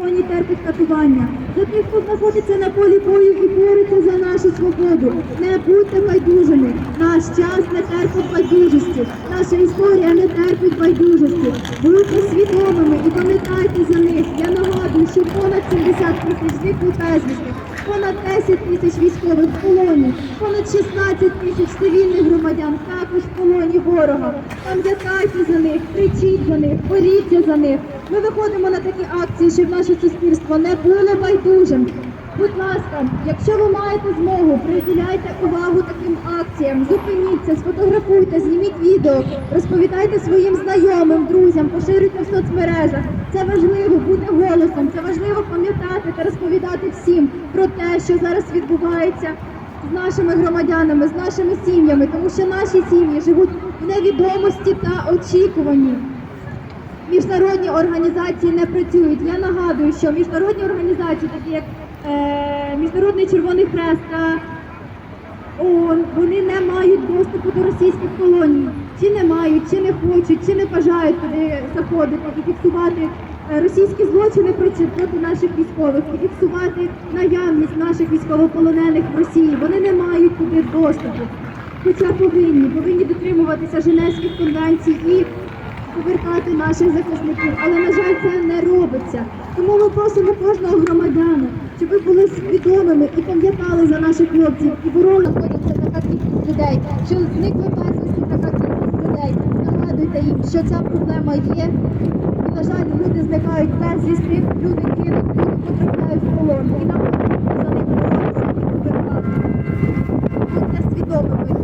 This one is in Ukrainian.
Вони терпить катування. За тих, хто знаходиться на полі бою і бореться за нашу свободу. Не будьте байдужими. Наш час не терпить байдужості. Наша історія не терпить байдужості. Будьте свідомими і пам'ятайте за них. Я нагадую, що понад 70 тисяч зниклих безвісти, понад 10 тисяч військових в полоні, понад 16 тисяч цивільних громадян також в полоні ворога. Пам'ятайте за них, кричіть за них, боріться за них. Ми виходимо на такі акції, щоб наше суспільство не було байдужим. Будь ласка, якщо ви маєте змогу, приділяйте увагу таким акціям, зупиніться, сфотографуйте, зніміть відео, розповідайте своїм знайомим, друзям, поширюйте в соцмережах. Це важливо бути голосом, це важливо пам'ятати та розповідати всім про те, що зараз відбувається з нашими громадянами, з нашими сім'ями, тому що наші сім'ї живуть в невідомості та очікуванні. Міжнародні організації не працюють. Я нагадую, що міжнародні організації, такі як е, Міжнародний Червоний Хрест та ООН, вони не мають доступу до російських колоній. Чи не мають, чи не хочуть, чи не бажають туди заходити і фіксувати е, російські злочини проти, проти наших військових, і фіксувати наявність наших військовополонених в Росії. Вони не мають туди доступу. Хоча повинні, повинні дотримуватися Женевських конвенцій і повертати наших захисників, але на жаль, це не робиться. Тому ми просимо кожного громадяна, щоб ви були свідомими і пам'ятали за наших хлопців і боролися знаходиться така кількість людей, що зникли безвісти така кількість людей. Нагадуйте їм, що ця проблема є. І на жаль, люди зникають безвісти, люди кинуть, люди потрапляють в полон. І нам потрібно за них боротися. Будьте свідомими.